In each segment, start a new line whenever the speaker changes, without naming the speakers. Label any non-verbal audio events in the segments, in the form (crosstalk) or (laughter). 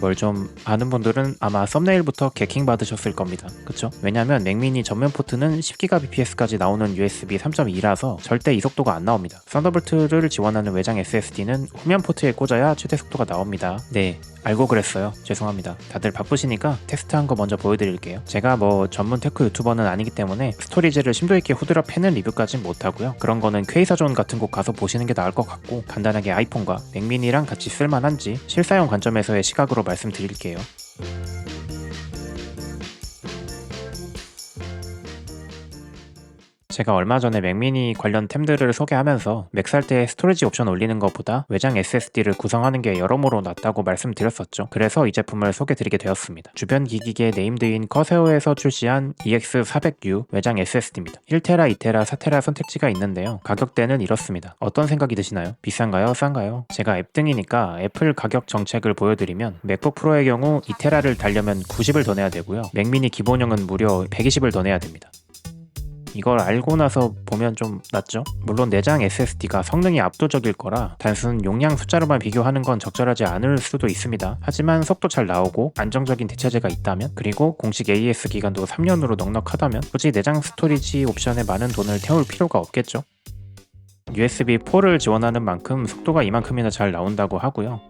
뭘 좀 아는 분들은 아마 썸네일부터 개킹 받으셨을 겁니다. 그쵸? 왜냐면 맥미니 전면 포트는 10GBps까지 나오는 USB 3.2라서 절대 이 속도가 안 나옵니다. 썬더볼트를 지원하는 외장 SSD는 후면 포트에 꽂아야 최대 속도가 나옵니다. 네, 알고 그랬어요. 죄송합니다. 다들 바쁘시니까 테스트한 거 먼저 보여드릴게요. 제가 뭐 전문 테크 유튜버는 아니기 때문에 스토리지를 심도 있게 후드려 패는 리뷰까진 못하고요. 그런 거는 퀘이사존 같은 곳 가서 보시는 게 나을 것 같고 간단하게 아이폰과 맥미니랑 같이 쓸만한지 실사용 관점에서의 시각으로 말씀드릴게요. 제가 얼마 전에 맥미니 관련 템들을 소개하면서 맥 살 때 스토리지 옵션 올리는 것보다 외장 SSD를 구성하는 게 여러모로 낫다고 말씀드렸었죠. 그래서 이 제품을 소개드리게 되었습니다. 주변 기기계 네임드인 커세오에서 출시한 EX400U 외장 SSD입니다. 1테라, 2테라, 4테라 선택지가 있는데요. 가격대는 이렇습니다. 어떤 생각이 드시나요? 비싼가요? 싼가요? 제가 앱 등이니까 애플 가격 정책을 보여드리면 맥북 프로의 경우 2테라를 달려면 90을 더 내야 되고요. 맥미니 기본형은 무려 120을 더 내야 됩니다. 이걸 알고 나서 보면 좀 낫죠? 물론 내장 SSD가 성능이 압도적일 거라 단순 용량 숫자로만 비교하는 건 적절하지 않을 수도 있습니다. 하지만 속도 잘 나오고 안정적인 대체제가 있다면 그리고 공식 AS 기간도 3년으로 넉넉하다면 굳이 내장 스토리지 옵션에 많은 돈을 태울 필요가 없겠죠? USB4를 지원하는 만큼 속도가 이만큼이나 잘 나온다고 하고요.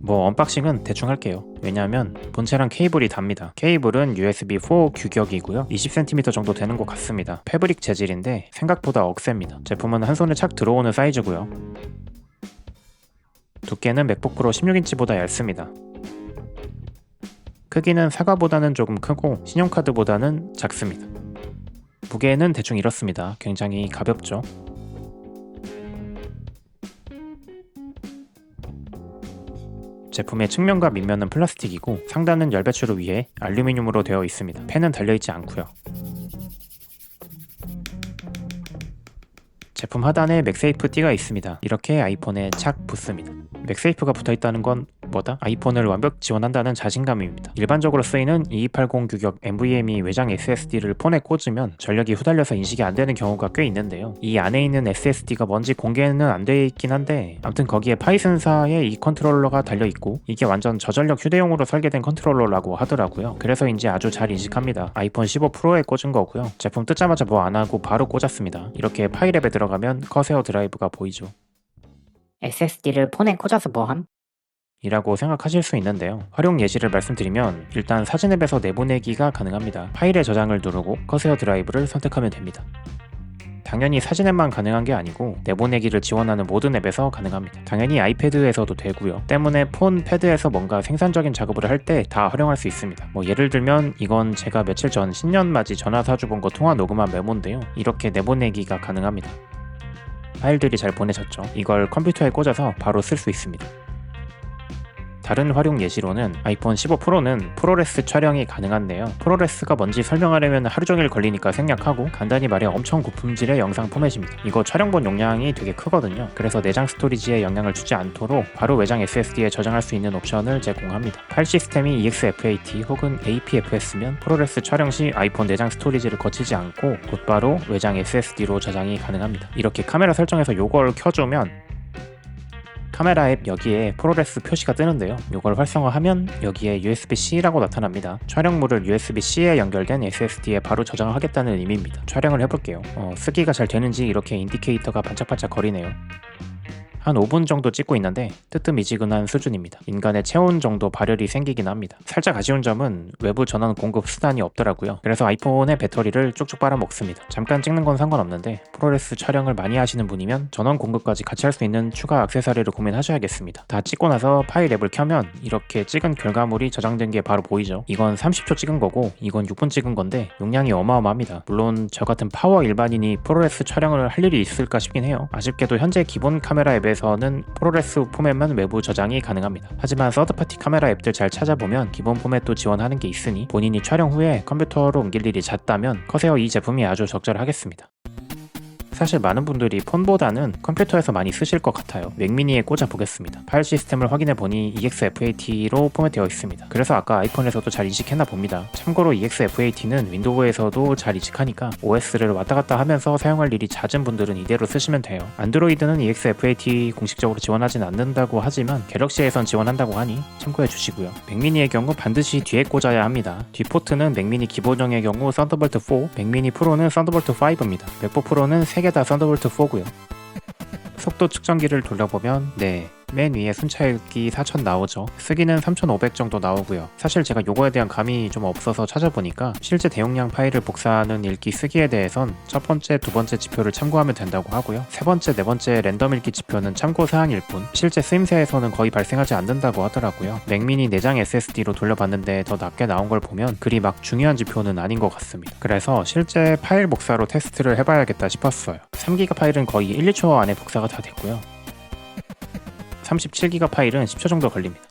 뭐 언박싱은 대충 할게요. 왜냐하면 본체랑 케이블이 답니다. 케이블은 USB4 규격이고요. 20cm 정도 되는 것 같습니다. 패브릭 재질인데 생각보다 억셉니다. 제품은 한 손에 착 들어오는 사이즈고요. 두께는 맥북 프로 16인치보다 얇습니다. 크기는 사과보다는 조금 크고 신용카드보다는 작습니다. 무게는 대충 이렇습니다. 굉장히 가볍죠. 제품의 측면과 밑면은 플라스틱이고 상단은 열 배출을 위해 알루미늄으로 되어 있습니다. 펜은 달려있지 않고요. 제품 하단에 맥세이프 띠가 있습니다. 이렇게 아이폰에 착 붙습니다. 맥세이프가 붙어 있다는 건 뭐다? 아이폰을 완벽 지원한다는 자신감입니다. 일반적으로 쓰이는 2280 규격 NVMe 외장 SSD를 폰에 꽂으면 전력이 후달려서 인식이 안 되는 경우가 꽤 있는데요. 이 안에 있는 SSD가 뭔지 공개는 안 돼 있긴 한데 아무튼 거기에 파이슨사의 이 컨트롤러가 달려 있고 이게 완전 저전력 휴대용으로 설계된 컨트롤러라고 하더라고요. 그래서인지 아주 잘 인식합니다. 아이폰 15 프로에 꽂은 거고요. 제품 뜯자마자 뭐 안 하고 바로 꽂았습니다. 이렇게 파이랩에 들어가면 커세어 드라이브가 보이죠.
SSD를 폰에 꽂아서 뭐함?
이라고 생각하실 수 있는데요. 활용 예시를 말씀드리면 일단 사진 앱에서 내보내기가 가능합니다. 파일의 저장을 누르고 커세어 드라이브를 선택하면 됩니다. 당연히 사진 앱만 가능한 게 아니고 내보내기를 지원하는 모든 앱에서 가능합니다. 당연히 아이패드에서도 되고요. 때문에 폰, 패드에서 뭔가 생산적인 작업을 할 때 다 활용할 수 있습니다. 뭐 예를 들면 이건 제가 며칠 전 신년 맞이 전화 사주 본거 통화 녹음한 메모인데요. 이렇게 내보내기가 가능합니다. 파일들이 잘 보내졌죠. 이걸 컴퓨터에 꽂아서 바로 쓸 수 있습니다. 다른 활용 예시로는 아이폰 15 프로는 프로레스 촬영이 가능한데요. 프로레스가 뭔지 설명하려면 하루 종일 걸리니까 생략하고 간단히 말해 엄청 고품질의 영상 포맷입니다. 이거 촬영본 용량이 되게 크거든요. 그래서 내장 스토리지에 영향을 주지 않도록 바로 외장 SSD에 저장할 수 있는 옵션을 제공합니다. 파일 시스템이 EXFAT 혹은 APFS면 프로레스 촬영 시 아이폰 내장 스토리지를 거치지 않고 곧바로 외장 SSD로 저장이 가능합니다. 이렇게 카메라 설정에서 요걸 켜주면 카메라 앱 여기에 프로레스 표시가 뜨는데요. 이걸 활성화하면 여기에 USB-C라고 나타납니다. 촬영물을 USB-C에 연결된 SSD에 바로 저장하겠다는 의미입니다. 촬영을 해볼게요. 어, 쓰기가 잘 되는지 이렇게 인디케이터가 반짝반짝 거리네요. 한 5분 정도 찍고 있는데 뜨뜻미지근한 수준입니다. 인간의 체온 정도 발열이 생기긴 합니다. 살짝 아쉬운 점은 외부 전원 공급 수단이 없더라고요. 그래서 아이폰의 배터리를 쭉쭉 빨아먹습니다. 잠깐 찍는 건 상관없는데 프로레스 촬영을 많이 하시는 분이면 전원 공급까지 같이 할 수 있는 추가 액세서리를 고민하셔야겠습니다. 다 찍고 나서 파일 앱을 켜면 이렇게 찍은 결과물이 저장된 게 바로 보이죠. 이건 30초 찍은 거고 이건 6분 찍은 건데 용량이 어마어마합니다. 물론 저 같은 파워 일반인이 프로레스 촬영을 할 일이 있을까 싶긴 해요. 아쉽게도 현재 기본 카메라 앱에 서는 프로레스 포맷만 외부 저장이 가능합니다. 하지만 서드파티 카메라 앱들 잘 찾아보면 기본 포맷도 지원하는 게 있으니 본인이 촬영 후에 컴퓨터로 옮길 일이 잦다면 커세어 이 제품이 아주 적절하겠습니다. 사실 많은 분들이 폰보다는 컴퓨터에서 많이 쓰실 것 같아요. 맥미니에 꽂아 보겠습니다. 파일 시스템을 확인해 보니 EXFAT로 포맷되어 있습니다. 그래서 아까 아이폰에서도 잘 인식했나 봅니다. 참고로 EXFAT는 윈도우에서도 잘 인식하니까 OS를 왔다 갔다 하면서 사용할 일이 잦은 분들은 이대로 쓰시면 돼요. 안드로이드는 EXFAT 공식적으로 지원하진 않는다고 하지만 갤럭시에선 지원한다고 하니 참고해 주시고요. 맥미니의 경우 반드시 뒤에 꽂아야 합니다. 뒤 포트는 맥미니 기본형의 경우 썬더볼트 4, 맥미니 프로는 썬더볼트 5입니다. 맥북 프로는 3개 다 썬더볼트 4고요. (laughs) 속도 측정기를 돌려보면 네. 맨 위에 읽기 4000 나오죠. 쓰기는 3500 정도 나오고요. 사실 제가 요거에 대한 감이 좀 없어서 찾아보니까 실제 대용량 파일을 복사하는 읽기 쓰기에 대해선 첫 번째, 두 번째 지표를 참고하면 된다고 하고요. 세 번째, 네 번째 랜덤 읽기 지표는 참고 사항일 뿐 실제 쓰임새에서는 거의 발생하지 않는다고 하더라고요. 맥미니 내장 SSD로 돌려봤는데 더 낮게 나온 걸 보면 그리 막 중요한 지표는 아닌 것 같습니다. 그래서 실제 파일 복사로 테스트를 해봐야겠다 싶었어요. 3기가 파일은 거의 1, 2초 안에 복사가 다 됐고요. 37기가 파일은 10초 정도 걸립니다.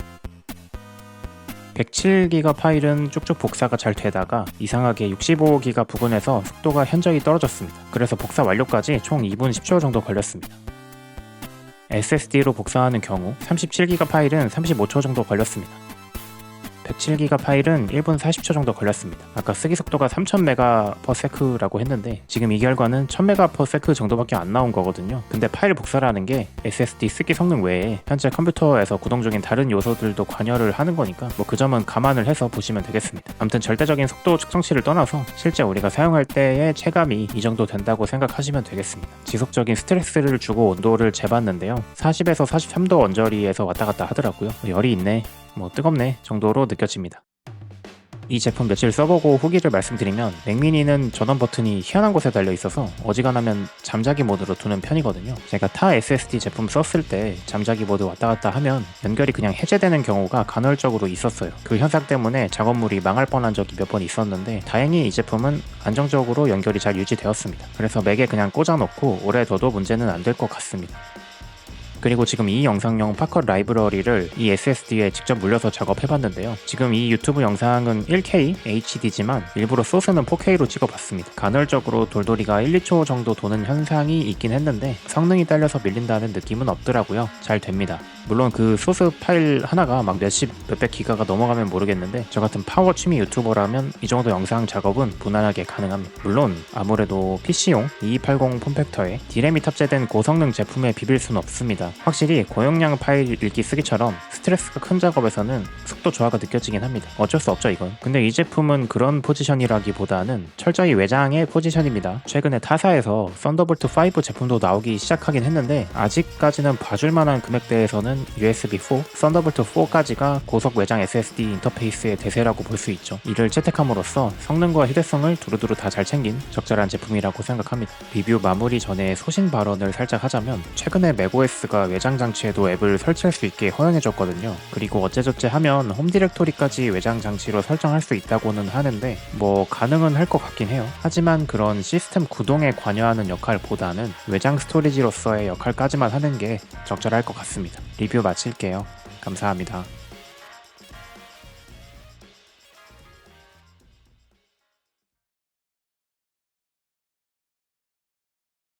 107기가 파일은 쭉쭉 복사가 잘 되다가 이상하게 65기가 부분에서 속도가 현저히 떨어졌습니다. 그래서 복사 완료까지 총 2분 10초 정도 걸렸습니다. SSD로 복사하는 경우 37기가 파일은 35초 정도 걸렸습니다. 107기가 파일은 1분 40초 정도 걸렸습니다. 아까 쓰기 속도가 3000메가/s라고 했는데 지금 이 결과는 1000메가/s 정도밖에 안 나온 거거든요. 근데 파일 복사라는 게 SSD 쓰기 성능 외에 현재 컴퓨터에서 구동 중인 다른 요소들도 관여를 하는 거니까 뭐 그 점은 감안을 해서 보시면 되겠습니다. 아무튼 절대적인 속도 측정치를 떠나서 실제 우리가 사용할 때의 체감이 이 정도 된다고 생각하시면 되겠습니다. 지속적인 스트레스를 주고 온도를 재봤는데요. 40에서 43도 언저리에서 왔다 갔다 하더라고요. 열이 있네. 뭐 뜨겁네 정도로 느껴집니다. 이 제품 며칠 써보고 후기를 말씀드리면 맥미니는 전원 버튼이 희한한 곳에 달려 있어서 어지간하면 잠자기 모드로 두는 편이거든요. 제가 타 SSD 제품 썼을 때 잠자기 모드 왔다 갔다 하면 연결이 그냥 해제되는 경우가 간헐적으로 있었어요. 그 현상 때문에 작업물이 망할 뻔한 적이 몇 번 있었는데 다행히 이 제품은 안정적으로 연결이 잘 유지되었습니다. 그래서 맥에 그냥 꽂아놓고 오래 둬도 문제는 안 될 것 같습니다. 그리고 지금 이 영상용 파컷 라이브러리를 이 SSD에 직접 물려서 작업해봤는데요. 지금 이 유튜브 영상은 1K HD지만 일부러 소스는 4K로 찍어봤습니다. 간헐적으로 돌돌이가 1, 2초 정도 도는 현상이 있긴 했는데 성능이 딸려서 밀린다는 느낌은 없더라고요. 잘 됩니다. 물론 그 소스 파일 하나가 막 몇십, 몇백 기가가 넘어가면 모르겠는데 저 같은 파워 취미 유튜버라면 이 정도 영상 작업은 무난하게 가능합니다. 물론 아무래도 PC용 2280 폼팩터에 디램이 탑재된 고성능 제품에 비빌 순 없습니다. 확실히 고용량 파일 읽기 쓰기처럼 스트레스가 큰 작업에서는 속도 저하가 느껴지긴 합니다. 어쩔 수 없죠 이건. 근데 이 제품은 그런 포지션이라기보다는 철저히 외장의 포지션입니다. 최근에 타사에서 썬더볼트 5 제품도 나오기 시작하긴 했는데 아직까지는 봐줄 만한 금액대에서는 USB 4, 썬더볼트 4까지가 고속 외장 SSD 인터페이스의 대세라고 볼 수 있죠. 이를 채택함으로써 성능과 휴대성을 두루두루 다 잘 챙긴 적절한 제품이라고 생각합니다. 리뷰 마무리 전에 소신 발언을 살짝 하자면 최근에 맥OS 가 외장 장치에도 앱을 설치할 수 있게 허용해줬거든요. 그리고 어째저째 하면 홈 디렉토리까지 외장 장치로 설정할 수 있다고는 하는데 뭐 가능은 할 것 같긴 해요. 하지만 그런 시스템 구동에 관여하는 역할보다는 외장 스토리지로서의 역할까지만 하는 게 적절할 것 같습니다. 리뷰 마칠게요. 감사합니다.